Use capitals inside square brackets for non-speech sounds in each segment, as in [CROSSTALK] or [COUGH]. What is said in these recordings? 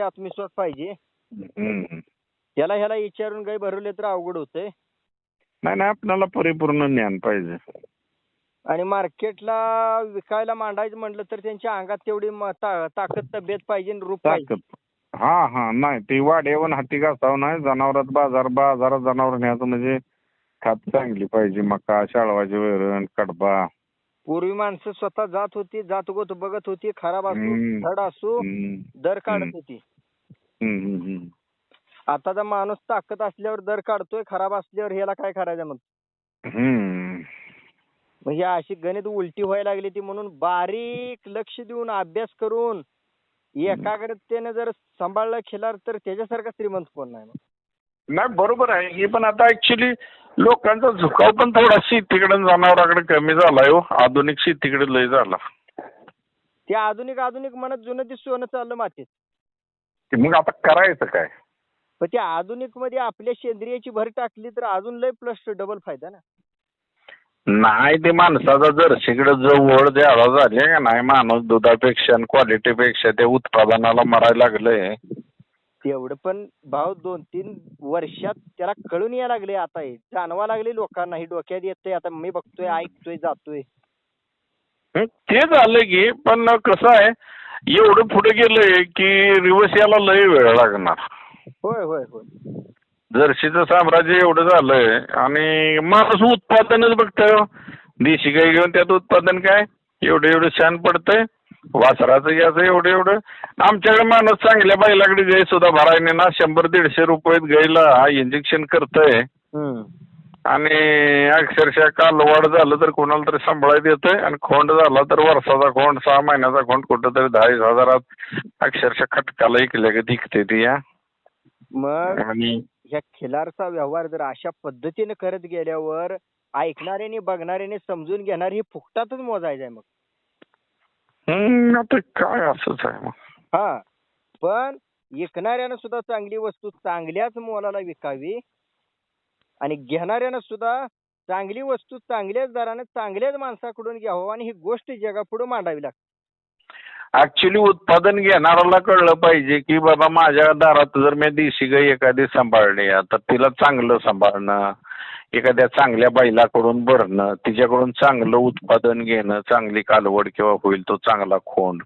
आत्मविश्वास पाहिजे. त्याला ह्याला विचारून गाई भरवले तर अवघड होतंय. नाही नाही आपल्याला परिपूर्ण ज्ञान पाहिजे. आणि मार्केटला विकायला मांडायचं म्हटलं तर त्यांच्या अंगात तेवढी ताकद तब्येत पाहिजे आणि रूप पाहिजे. हा हा नाही ती वाड्यावर हाती घासावं नाही जनावरात बाजार बाजारात जनावर न्यायचं म्हणजे खात चांगली पाहिजे मका शाळवाची वैरण कडबा. पूर्वी माणसं स्वतः जात होती जात गोत बघत होती खराब असू हम्म. धड असू हम्म. दर काढत हम्म. होती हम्म, हम्म, हम्म. आताचा माणूस ताकद असल्यावर दर काढतोय खराब असल्यावर ह्याला काय करायचं मग हम्म. ही अशी गणित उलटी व्हायला लागली ती म्हणून बारीक लक्ष देऊन अभ्यास करून एकाग्रतेने जर सांभाळलं खिलार तर त्याच्यासारखा श्रीमंत कोण नाही मग. नाही बरोबर आहे. हे पण आता ऍक्च्युली लोकांचा झुकाव पण थोडा शेतीकडे जनावराकडे कमी झालाय हो. आधुनिक शेतीकडे लय झाला. ते आधुनिक आधुनिक म्हणत जुनं ते सोनं चाललं मातीत. ते मग आता करायचं काय? पण त्या आधुनिकमध्ये आपल्या सेंद्रियाची भर टाकली तर अजून लय प्लस डबल फायदा ना. नाही ते माणसाचा जर्शीकडे जो वळ द्यावा झाले का नाही? माणूस दुधापेक्षा क्वालिटीपेक्षा त्या उत्पादनाला मरायला लागलंय. तेवढं पण भाव दोन तीन वर्षात त्याला कळून यायला लागले आता हे. जाणवा लागले लोकांना ही डोक्यात येतंय आता मी बघतोय ऐकतोय जातोय. हं, ते झालं की पण कसं आहे एवढं पुढे गेलंय की रिवर्स याला लय वेळ लागणार. होय होय होय. जर्शीचं साम्राज्य एवढं झालंय आणि माणूस उत्पादनच बघतोय. देशी गाई घेऊन त्यात उत्पादन काय? एवढं एवढं छान पडतंय. वासराचं याचं एवढं एवढं. आमच्याकडे माणूस चांगल्या बैलाकडे गाई सुद्धा भरायने ना. शंभर दीडशे रुपयात गाईला इंजेक्शन करतंय. आणि अक्षरशः कालवाड झालं तर कोणाला तरी सांभाळायला येतंय आणि खोंड झाला तर वर्षाचा खोंड सहा महिन्याचा खोंड कुठं तरी दहा हजारात अक्षरशः खटकाला ऐकल्या का दिखते ती या मग आणि ह्या खिलारचा व्यवहार जर अशा पद्धतीने करत गेल्यावर ऐकणाऱ्याने बघणाऱ्याने समजून घेणार हे फुकटातच मोजायचं आहे मग. हम्म, आता काय असंच आहे मग. हा पण विकणाऱ्यानं सुद्धा चांगली वस्तू चांगल्याच मोलाला विकावी आणि घेणाऱ्यानं सुद्धा चांगली वस्तू चांगल्याच दराने चांगल्याच माणसाकडून घ्यावं आणि ही गोष्ट जगापुढे मांडावी लागते. ऍक्च्युली उत्पादन घेणाऱ्याला कळलं पाहिजे की बाबा माझ्या दारात जर मी देशी गाई एखादी सांभाळली आहे, तर तिला चांगलं सांभाळणं एखाद्या चांगल्या बैलाकडून भरणं तिच्याकडून चांगलं उत्पादन घेणं चांगली कालवड किंवा होईल तो चांगला खोंड.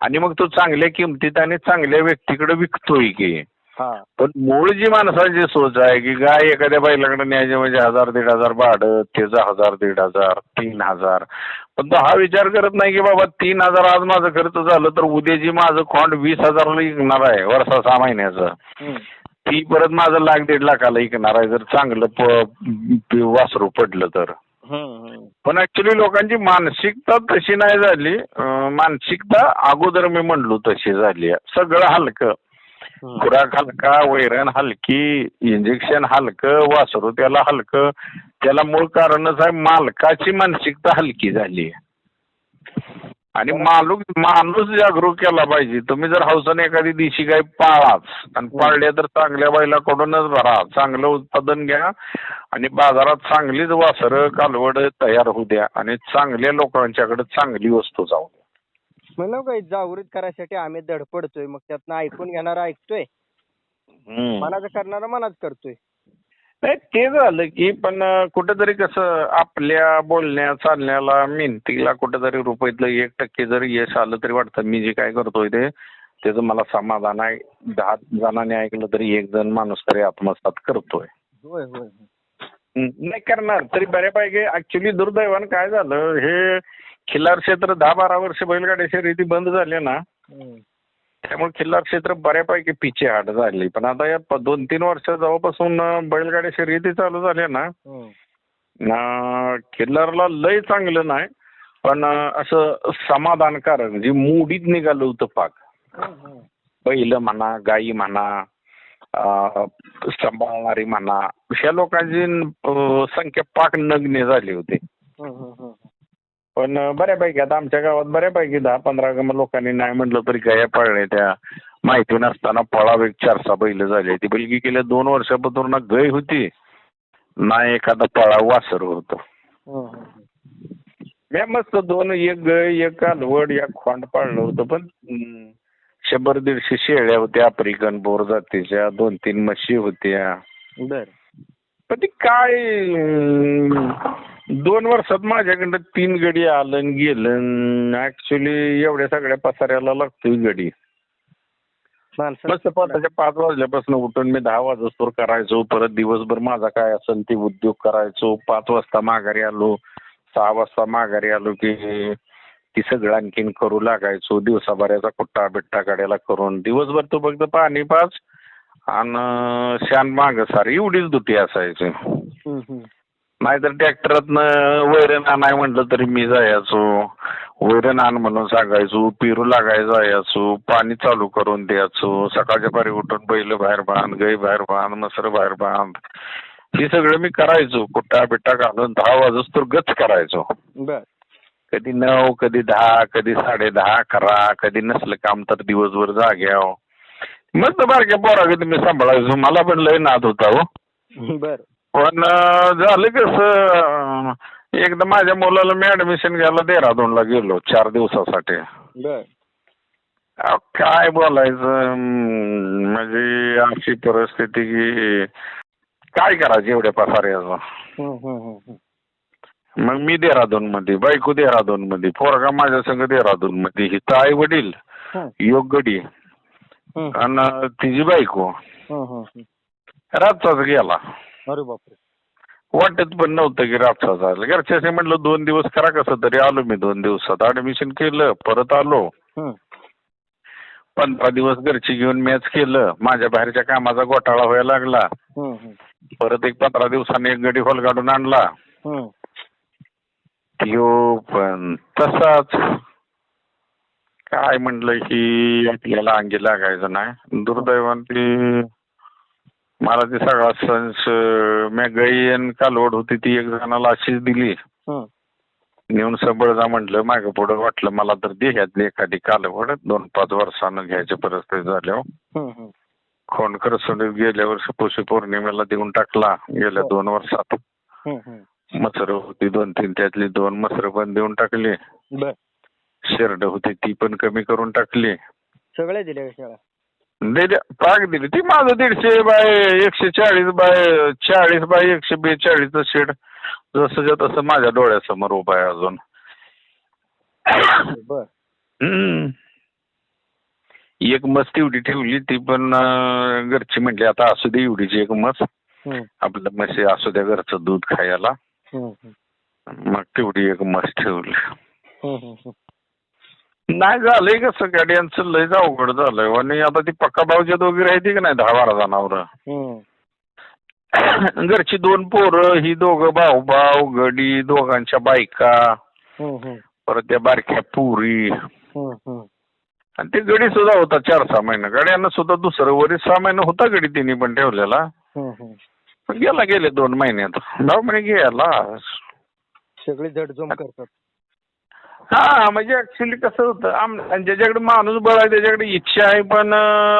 आणि मग तो चांगल्या किमतीत आणि चांगल्या व्यक्तीकडे विकतोय की. हा. पण मूळ जी माणसाची सोच आहे की गाय एखाद्या बैलाकडे न्यायचे म्हणजे हजार दीड हजार भाडं त्याचं हजार दीड हजार तीन हजार. पण तो हा विचार करत नाही की बाबा तीन हजार आज माझं खर्च झालं तर उद्याची माझं खोंड वीस हजाराला विकणार आहे वर्षा सहा महिन्याचं. ती परत माझं लाख दीड लाखाला विकणार आहे जर चांगलं प- वासरू पडलं तर हम्म, हम्म. पण ऍक्च्युली लोकांची मानसिकता तशी नाही झाली अं, मानसिकता अगोदर मी म्हणलो तशी झाली आहे. सगळं हलकं हम्म. खुराक हलका वैरण हलकी इंजेक्शन हलकं वासरू त्याला हलकं त्याला मूळ कारणच आहे मालकाची मानसिकता हलकी झाली आणि मालूक माणूस जागरूक केला पाहिजे. तुम्ही जर हौसाने एखादी देशी गाय पाळाच आणि पाळल्या तर चांगल्या बैलाकडूनच भरा. चांगलं उत्पादन घ्या आणि बाजारात चांगलीच वासरं कालवड तयार होऊ द्या आणि चांगल्या लोकांच्याकडे चांगली वस्तू जाऊ द्या. म्हणलं काय जागृत करायसाठी आम्ही धडपडतोय. मग त्यातनं ऐकून घेणारा ऐकतोय. मनाचं करणारा मनाच करतोय. नाही ते झालं की पण कुठेतरी कसं आपल्या बोलण्या चालण्याला मेहनतीला कुठेतरी रुपयातलं एक टक्के जरी यश आलं तरी वाटतं मी जे काय करतोय ते त्याचं मला समाधान आहे दहा जणांनी ऐकलं तरी एक जण माणूस तरी आत्मसात करतोय होय होय होय. नाही करणार तरी बऱ्यापैकी ऍक्च्युली दुर्दैवानं काय झालं हे खिल्लार क्षेत्र दहा बारा वर्ष बैलगाडी शर्यती बंद झाले ना. त्यामुळे खिल्लार क्षेत्र बऱ्यापैकी पिछे हाट झाली पण आता या प- दोन तीन वर्ष जेव्हापासून अं, बैलगाडी शर्यती चालू झाल्या ना. अं, खिल्लारला लय चांगलं नाही पण अं, असं समाधानकारक जे मोडीत निघालं होतं पाक हम्म, हम्म. बैल म्हणा गाई म्हणा अं, सांभाळणारी म्हणा ह्या लोकांची अं, संख्या पाक नगण्य झाली होती हम्म. पण बऱ्यापैकी आता आमच्या गावात बऱ्यापैकी दहा पंधरा लोकांनी नाही म्हटलं तरी गाया पाळल्या त्या माहिती नसताना पळाव एक चार सहा बैल झाले ती बैलगी गेल्या दोन वर्षापासून ना गाय होती. ना एखादा पळा वासर होतं. हम्म. मी मस्त दोन एक गाय एक कालवड एक खोंड पाळलं होतं पण शंभर दीडशे शेळ्या होत्या आफ्रिकन बोर जातीच्या दोन तीन म्हशी होत्या. बर. पण ते काय दोन वर्षात माझ्याकडं तीन गडी आलं आणि गेलं ऍक्च्युली एवढ्या सगळ्या पसाऱ्याला लागतोय गडी. माणसं मस्त पाच वाजल्यापासून उठून मी दहा वाजता करायचो परत दिवसभर माझा काय असेल ते उद्योग करायचो. पाच वाजता माघारी आलो सहा वाजता माघारी आलो की ती सगळं आणखीन करू लागायचो. दिवसाभराचा कुट्टा बिट्टा काढायला करून. दिवसभर तो फक्त पाणी पाच आणि शान माग सार एवढीच दुटी असायची. नाहीतर ट्रॅक्टरातनं वैरण आणाय म्हटलं तरी मी जायचो. वैरण आण म्हणून सांगायचो पेरू लागाय जायचो पाणी चालू करून द्यायचो सकाळच्या पारी उठून बैल बाहेर बांध गाई बाहेर बांध मसर बाहेर बांध. हे सगळं मी करायचो कुट्टा बिट्टा घालून दहा वाजच तर गच करायचो. कधी नऊ कधी दहा कधी साडे दहा अकरा कधी नसलं काम तर दिवसभर जाग्याव. मस्त बारक्या पोरागत मी सांभाळायचो मला पण लय नाद होता हो. बर. पण अं, झालं कसं एकदा माझ्या मुलाला मी ऍडमिशन घ्यायला देहरादूनला गेलो चार दिवसासाठी. बर. अहो, काय बोलायचं अं, म्हणजे अशी परिस्थिती की काय करायचं एवढ्या पसाऱ्याचं हम्म, हम्म, हम्म. मग मी देहरादून मध्ये बायको देहरादून मध्ये पोरगा माझ्या संग देहरादून मध्ये हिथं आई वडील हम्म, योग गडी हम्म, आणि तिची बायको. रातचाच गेला. अरे बापरे. वाटत पण नव्हतं की रातचा झालं घरच्याशी म्हटलं दोन दिवस करा कसं तरी. आलो मी दोन दिवसात. ऍडमिशन केलं परत आलो. पंधरा दिवस घरची घेऊन मॅच केलं. माझ्या बाहेरच्या कामाचा घोटाळा व्हायला लागला. परत एक पंधरा दिवसांनी एक गडी हॉल काढून आणला. पण तसाच. काय म्हटलं की आपल्याला अंगी लागायचं नाही दुर्दैवान ती मला ती सगळा संच मी गई आणि कालवड होती ती एक जणाला अशीच दिली. नेऊन सबळ जा म्हटलं मागं पुढं वाटलं मला तर दे ह्यातली एखादी कालवड दोन पाच वर्षानं घ्यायची परिस्थिती झाल्यावर हम्म. खोंडकर सोडून गेल्या वर्षी पुषी पौर्णिमेला देऊन टाकला गेल्या हो. दोन वर्षात. मसर होती दोन तीन त्यातली दोन मसर पण देऊन टाकली शेरड होती ती पण कमी करून टाकली. सगळे दिले का पाक दिली. ती माझं दीडशे बाय एकशे चाळीस बाय चाळीस बाय एकशे बेचाळीसचं शेड. जसंच्या तसं माझ्या डोळ्यासमोर उभं आहे अजून. बर. हम्म. एक मस तेवढी ठेवली ती पण अं, घरची म्हटली आता असू दे एवढीची एक मस हम्म, आपलं म्हशी असू द्या घरचं दूध खायला. हम्म, हम्म. मग तेवढी एक मस ठेवली. हम्म, हम्म, हम्म. नाही झालंय कसं गाड्यांचं लयच अवघड झालंय. आणि आता ती पक्का भाऊच्या दोघी राहते की नाही दहा बारा जणावर हम्म. [CLEARS THROAT] घरची दोन पोरं ही दोघं भाऊ भाऊ गडी दोघांच्या बायका. हम्म, हम्म. परत त्या बारक्या पुरी. हम्म, हम्म. आणि ते गडी सुद्धा होता चार सहा महिने. गड्यांना सुद्धा दुसरं वरील सहा महिने होता गडी तिने पण ठेवलेला. हम्म, हम्म. पण गेला गेले दोन महिन्यात. दहा महिने गेला सगळे झडझूम करतात. हा म्हणजे ऍक्च्युली कसं होतं आम- ज्याच्याकडे माणूस बळ आहे त्याच्याकडे इच्छा आहे पण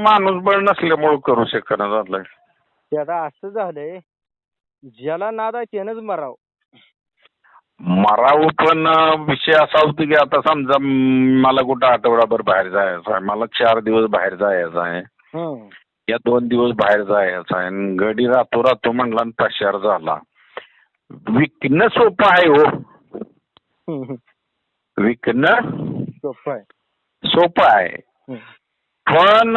माणूस बळ नसल्यामुळं करू शकणं झालंय ते आता असं झालंय ज्याला नाद आहे त्यानंच मराव. मरावं पण विषय असा होतो की आता समजा मला कुठं आठवडाभर बाहेर जायचं आहे मला चार दिवस बाहेर जायचं आहे. या दोन दिवस बाहेर जायचं आहे गडी राहतो राहतो म्हणला तशार झाला. विकणं सोपं आहे हो. विकणं सोपं आहे. सोपं आहे. पण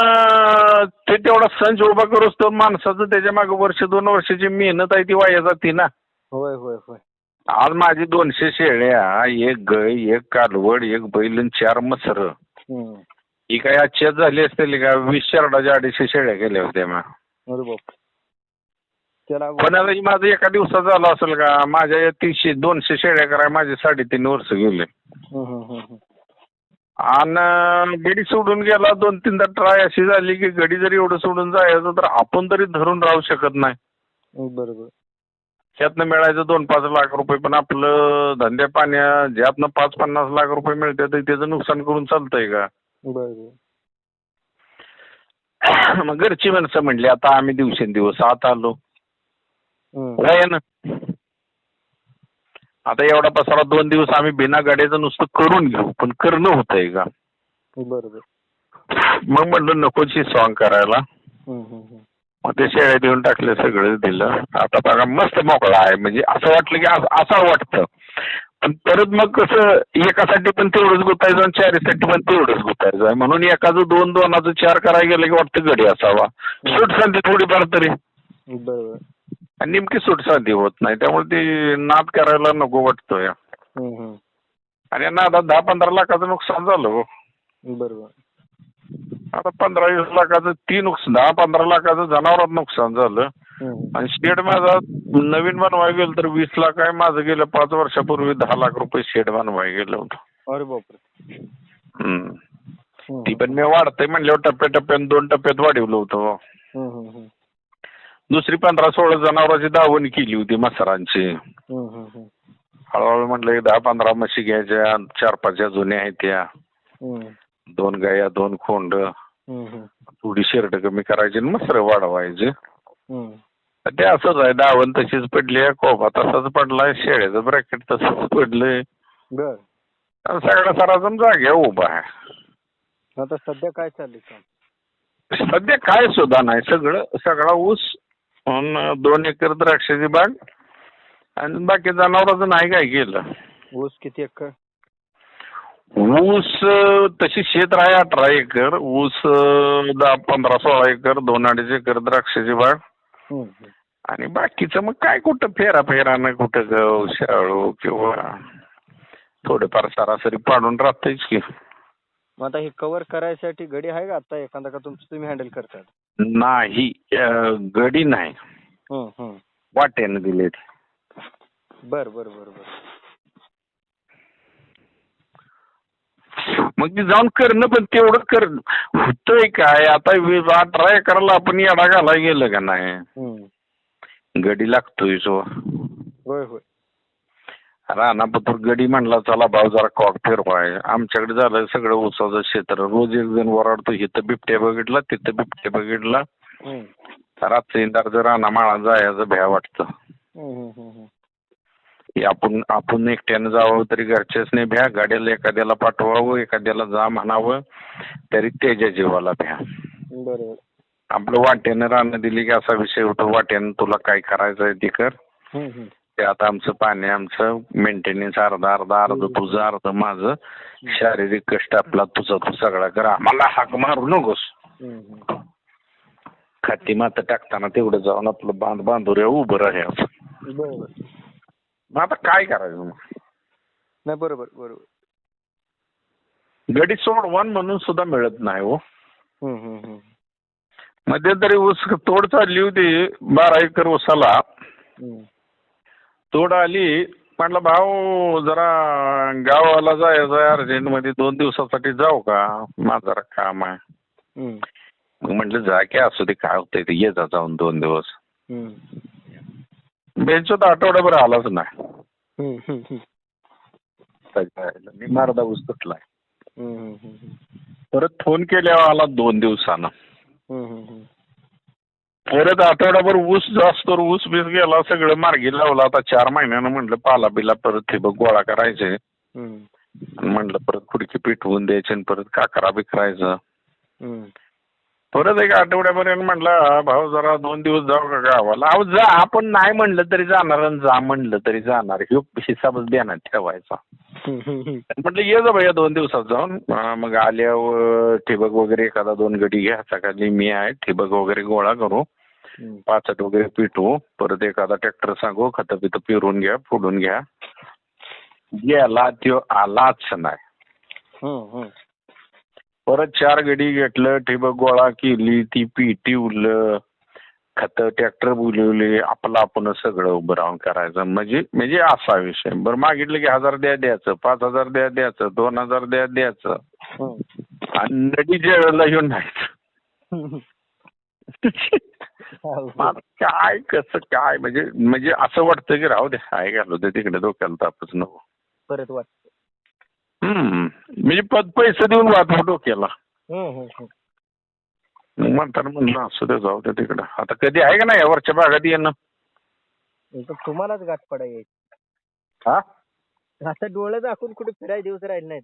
ते तेवढा संच उभा करूच तर माणसाचं त्याच्यामागे वर्ष दोन वर्षाची मेहनत आहे ती वाया जाते ना. होय होय होय. आज माझी दोनशे शेळ्या एक गाय एक कालवड एक बैल आणि चार मसर. ही. काय आजच्याच झाली असतील का? वीस शर्टाच्या अडीचशे शेळ्या गेल्या होत्या मग. पण माझं एका दिवसात झालं असेल का? माझ्या तीनशे दोनशे शेळ्या कराय माझे साडेतीन वर्ष गेले. आणि गडी सोडून गेला दोन तीनदा ट्राय अशी झाली की गडी जरी एवढं सोडून जायचं तर आपण तरी धरून राहू शकत नाही. बरोबर. त्यातनं मिळायचं दोन पाच लाख रुपये पण आपलं धंद्या पाण्या ज्यातनं पाच पन्नास लाख रुपये मिळते तर त्याचं नुकसान करून चालतंय का? मग घरची माणसं म्हणली आता आम्ही दिवसेंदिवस आत आलो. ना? आता एवढा पसारा दोन दिवस आम्ही बिना गाड्याचं नुसतं करून घेऊ पण करणं होतंय का? बरोबर. मग म्हणलं नकोची सॉंग करायला. मग ते शेळ्या देऊन टाकले सगळं दिलं. आता बघा मस्त मोकळा आहे. म्हणजे असं वाटलं की असं असं वाटतं. पण परत मग कसं एकासाठी पण तेवढंच गुतायचं आणि चारीसाठी पण तेवढंच गुतायचं आहे. म्हणून एकाचं दोन दोनाचं चार करायला गेलं की वाटतं गडी असावा. सूट सांगते थोडीफार तरी. बरोबर. आणि नेमकी सूट साधी होत नाही त्यामुळे ते नाद करायला नको वाटतो या. आणि या नादात दहा पंधरा लाखाचं नुकसान झालं हो. बरोबर. आता पंधरा वीस लाखाचं ती नुकसान दहा पंधरा लाखाचं जनावरात नुकसान झालं. आणि शेड माझा नवीन बनवायला गेलं तर वीस लाख आहे माझं गेलं पाच वर्षापूर्वी दहा लाख रुपये शेड बनवायला गेलं होतं. अरे बापरे. ती पण मी वाढतंय म्हणल्यावर टप्प्याटप्प्यानं दोन टप्प्यात वाढवलं होतं हो. हम्म, हम्म, हम्म. दुसरी पंधरा सोळा जनावरांची दावणी केली होती मसरांची. हळूहळू म्हटलं दहा पंधरा म्हशी घ्यायच्या चार पाच ज्या जुन्या आहेत त्या. दोन गाया दोन खोंड. थोडी शेरड कमी करायची आणि मसर वाढवायचे. ते असंच आहे दावण तशीच पडली आहे कोबा तसाच पडलाय शेळ्याचं ब्रॅकेट तसंच पडलंय सगळा सरासम जाग्या उभा आहे. आता सध्या काय चाललंय सध्या काय सुद्धा नाही सगळं सगळा ऊस अन दोन एकर द्राक्षाची बाग. आणि बाकी जनावरांचं नाही काय केलं. ऊस किती एकर? ऊस तशी क्षेत्र आहे अठरा एकर. ऊस दहा पंधरा सोळा एकर. दोन अडीच एकर द्राक्षाची बाग. आणि बाकीचं मग काय कुठं फेरा फेरानं कुठं गव शाळू किंवा थोडेफार सरासरी पाडून राहतेच की. मग आता हे कव्हर करायसाठी गडी आहे का आता एखादा का तुमचं तुम्ही हँडल करतात? नाही गडी नाही. वाट्यानं दिले बर बर बर बर. मग ते जाऊन करणं पण तेवढं कर होतंय काय? आता अठरा एकराला आपण येडा घालाय गेलं का नाही. गडी लागतोय सो. होय होय. रानापत्र गडी म्हणला चला भाऊ जरा कॉक फिरवाय आमच्याकडे झालं सगळं ऊसाचं क्षेत्र. रोज एक जण वराडतो इथं बिबट्या बघितला तिथं बिबट्या बघितला. रात्री राना माळा जायचं भ्या वाटतं. आपण आपण एकट्यानं जावं तरी घरच्याच नाही भ्या. गाड्याला एखाद्याला पाठवावं एखाद्याला जा म्हणावं तरी त्याच्या जीवाला भ्या. बरोबर. आपलं वाट्यानं रानं दिली की असा विषय होतो. वाट्यानं तुला काय करायचं आहे ते कर. ते आता आमचं पाणी आमचं मेंटेनन्स अर्धा अर्धा अर्ध तुझं अर्ध माझं. शारीरिक कष्ट आपला तुझा तू सगळा कर. आम्हाला हाक मारू नकोस. खाती मात टाकताना तेवढं जाऊन आपलं बांध बांधूया उभं राहायचं मग आता काय करायचं मग? नाही बरोबर बरोबर. गडी सोडवान म्हणून सुद्धा मिळत नाही हो. मध्यंतरी ऊस तोड चालली होती बारा एकर ऊसाला. तोड आली म्हटलं भाऊ जरा गावाला जायचं आहे अर्जंटमध्ये दोन दिवसासाठी जाऊ का माझं जरा काम आहे हम्म. मग म्हटलं जा की असू दे काय होतंय ते ये जा जाऊन दोन दिवस हम्म. बेंचोत आठवड्याभर आलाच नाही हम्म, हम्म, हम्म. सगळ्याला. मी मारदा ऊस तुटलाय हम्म, हम्म, हम्म. परत फोन केल्यावर आला दोन दिवसानं हम्म, हम्म, हम्म. परत आठवड्याभर ऊस जास्त ऊस बीस गेला सगळं मार्गी लावला आता चार महिन्यानं म्हटलं पाला बिला परत ठिबक गोळा करायचे हम्म. आणि म्हटलं परत खुडकी पिटवून द्यायची आणि परत काकरा बी करायचं हम्म. परत एक आठवड्यापर्यंत म्हटलं भाऊ जरा दोन दिवस जाऊ का गावाला? अहो जा आपण नाही म्हणलं तरी जाणार आणि जा म्हणलं तरी जाणार. ह्यो हिसाबच ध्यानात ठेवायचा. म्हटलं ये जा भैया दोन दिवसात जाऊन. मग आल्यावर ठिबक वगैरे एखादा दोन गडी घ्या सकाळी मी आहे ठिबक वगैरे गोळा करू. पाचट वगैरे पिटू. परत एखादा ट्रॅक्टर सांगू खतं बितं पिरून घ्या फोडून घ्या. गेला त्यो आलाच नाही. परत चार गडी घेतलं ठिबक गोळा केली ती पिटी उरलं खत ट्रॅक्टर बोलवले आपलं आपण सगळं उभं राहून करायचं. म्हणजे म्हणजे असा विषय. बरं मागितलं की हजार द्या द्यायचं पाच हजार द्या द्यायचं दोन हजार द्या द्यायचं. आणि नदीच्या वेळेला येऊन नाही [LAUGHS] काय कसं काय म्हणजे म्हणजे असं वाटतं की राहू दे काय घालू दे तिकडे डोक्याला तापच नको. परत वाट म्हणजे पद पैसे देऊन डोक्याला हम्म, हम्म, हम्म. मग म्हणताना म्हणलं असू दे जाऊ दे तिकडं. आता कधी आहे का नाही? या वरच्या भागात येणं. तुम्हालाच गाठ पडा यायची. हा? आता डोळे दाखवून कुठे फिरायला दिवस राहिले नाहीत.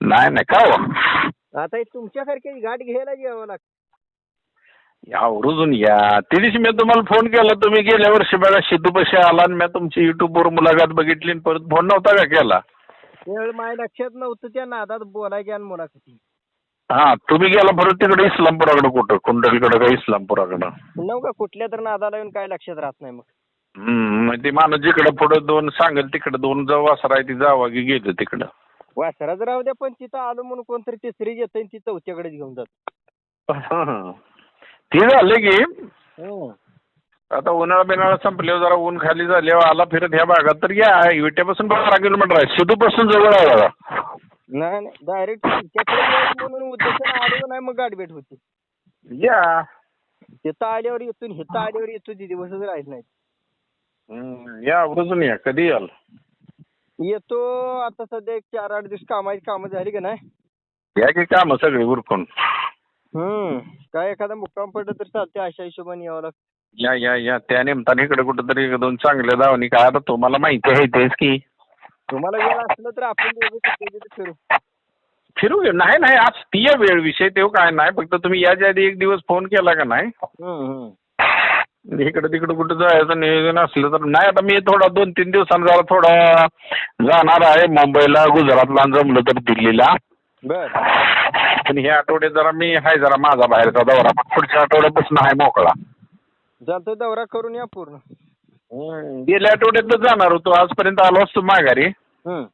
नाही नाही. का हो? आता हे तुमच्यासारखे गाठ घ्यायला यावं लागतं. आवर्जून या. त्या दिवशी मी तुम्हाला फोन केला. तुम्ही गेल्या वर्षी बघा सिद्धूपाशी आला आणि मी तुमची युट्यूबवर मुलाखत बघितली परत फोन नव्हता का केला? त्यावेळी माझ्या लक्षात नव्हतं त्या नादात बोलायचे आणि मुलाखती हा तुम्ही गेला परत तिकडे इस्लामपुराकडे कुठं? कुंडलकडे का इस्लामपुराकडं? नव का? कुठल्या तर नादाला येऊन काय लक्षात राहत नाही मग. हम्म, मग ते माणूस जिकडे पुढं दोन सांगेल तिकडे दोन जाऊ वासरा आहे ती जावा की गेलं तिकडं. वासराच राहू द्या पण तिथं आलो म्हणून कोणतरी तिसरी येतं आणि ती चौथ्याकडे घेऊन जात. ते झालं की आता उन्हाळा बिनाळा संपल्यावर जरा ऊन खाली झाल्यावर आला फिरत ह्या भागात तर या विट्यापासून बारा किलोमीटर आहे. सिद्धूपासून जवळ आहे बघा. नाही नाही डायरेक्ट म्हणून उद्देशाने आलो नाही मग गाठ भेट होती. या. तिथं आल्यावर येतो हिथं आल्यावर येतो ती दिवसच राहत नाही. हम्म, या आवर्जून या कधी याल? येतो आता सध्या एक चार आठ दिवस कामाची कामं झाली का नाही? या की काम सगळी उरकून? हम्म काय एखादा मुक्काम पडलं तर चालते अशा हिशोबाने यावं लागतं. या या या. त्या निमित्ताने इकडे कुठेतरी दोन चांगल्या धावणी काय आता तुम्हाला माहिती आहे तेच की. तुम्हाला वेळ असलं तर आपण दोघं फिरू. फिरू घे नाही नाही आज ती आहे वेळ विषय तेव्हा काय नाही. फक्त तुम्ही याच्या आधी एक दिवस फोन केला का नाही? हम्म, हम्म. इकडे तिकडे कुठं जायचं नियोजन असलं तर नाही आता मी थोडा दोन तीन दिवसांनी जरा थोडा जाणार आहे. मुंबईला गुजरातला आणि जमलं तर दिल्लीला. बर. पण ह्या आठवड्यात जरा मी आहे जरा माझा बाहेरचा दौरा. मग पुढच्या आठवड्यापासून आहे मोकळा. चालतो दौरा करून या पूर्ण. गेल्या आठवड्यात जाणार होतो. आजपर्यंत आलो असतो माघारी. हम्म.